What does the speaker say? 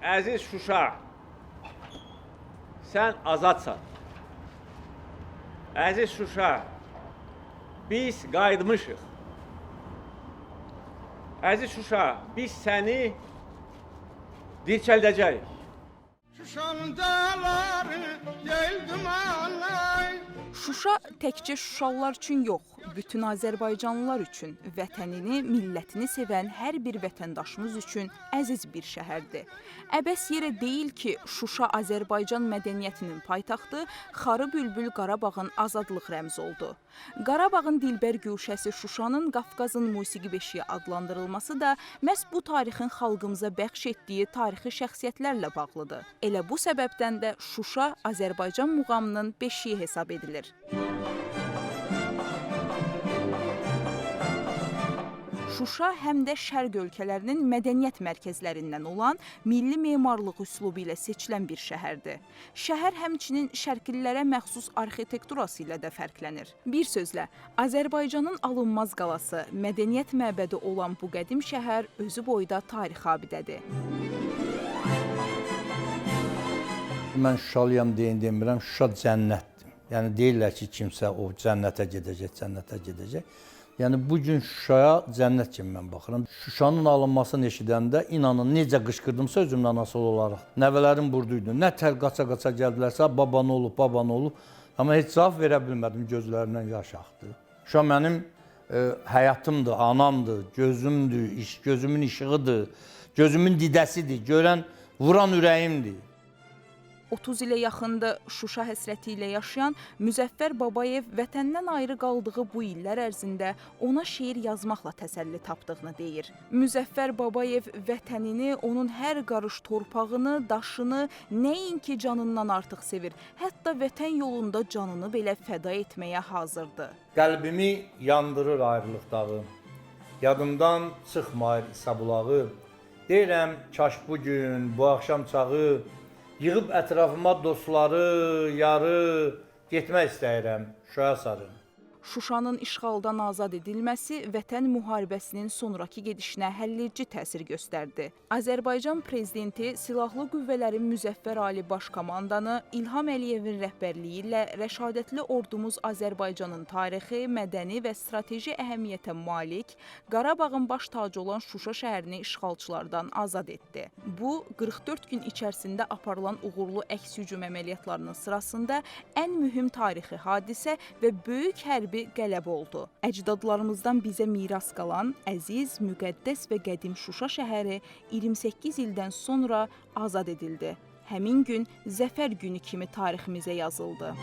Əziz Şuşa, sən azadsan. Əziz Şuşa, biz qayıtmışıq. Əziz Şuşa, biz səni dirçəldəcəyik. Şuşanın dağları yel dumanlar Şuşa təkcə Şuşalılar üçün yox, bütün Azərbaycanlılar üçün, vətənini, millətini sevən hər bir vətəndaşımız üçün əziz bir şəhərdir. Əbəs yerə deyil ki, Şuşa Azərbaycan mədəniyyətinin paytaxtı, Xarı bülbül Qarabağın azadlıq rəmzi oldu. Qarabağın dilbər güşəsi Şuşanın Qafqazın musiqi beşiyi adlandırılması da məhz bu tarixin xalqımıza bəxş etdiyi tarixi şəxsiyyətlərlə bağlıdır. Elə bu səbəbdən də Şuşa Azərbaycan muğamının beşiyi hesab edilir. Şuşa həm də Şərq ölkələrinin mədəniyyət mərkəzlərindən olan milli memarlıq üslubu ilə seçilən bir şəhərdir. Şəhər həmçinin şərqlilərə məxsus arxitekturası ilə də fərqlənir. Bir sözlə, Azərbaycanın alınmaz qalası, mədəniyyət məbədi olan bu qədim şəhər özü boyda tarix abidədir. Mən Şuşalıyam deyin demirəm, Şuşa cənnətdir. Yəni deyirlər ki, kimsə o cənnətə gedəcək, cənnətə gedəcək. Yəni bu gün Şuşaya cənnət kimi mən baxıram. Şuşanın alınmasını eşidəndə inanın necə qışqırdımsa özümdən asılı olaraq. Nəvələrim burdaydı. Nə tər qaça-qaça gəldilərsə, baba nə olub, baba nə olub. Amma heç cavab verə bilmədim, gözlərimdən yaş axdı. Şuşa mənim e, həyatımdır, anamdır, gözümdür, iş gözümün işığıdır, gözümün didəsidir, görən, vuran ürəyimdir. 30 ilə yaxındır Şuşa həsrəti ilə yaşayan Müzəffər Babayev vətəndən ayrı qaldığı bu illər ərzində ona şeir yazmaqla təsəlli tapdığını deyir. Müzəffər Babayev vətənini, onun hər qarış torpağını, daşını nəinki canından artıq sevir, hətta vətən yolunda canını belə fəda etməyə hazırdır. Qəlbimi yandırır ayrılıq dağı. Yadımdan çıxmayır İsa bulağı. Deyirəm, kaş bu gün, bu axşam çağı yığıb ətrafıma dostları, yarı getmək istəyirəm Şuşaya sarı. Şuşanın işğaldan azad edilməsi Vətən müharibəsinin sonrakı gedişinə həlledici təsir göstərdi. Azərbaycan prezidenti Silahlı Qüvvələrin Müzəffər Ali Baş Komandanı İlham Əliyevin rəhbərliyi ilə rəşadətli ordumuz Azərbaycanın tarixi, mədəni və strateji əhəmiyyətə malik Qarabağın baş tacı olan Şuşa şəhərini işğalçılardan azad etdi. Bu 44 gün içərisində aparılan uğurlu əks-hücum əməliyyatlarının sırasında ən mühüm tarixi hadisə və böyük hərbi qələbə oldu. Əcdadlarımızdan bizə miras qalan əziz, müqəddəs və qədim Şuşa şəhəri 28 ildən sonra azad edildi. Həmin gün zəfər günü kimi tariximizə yazıldı.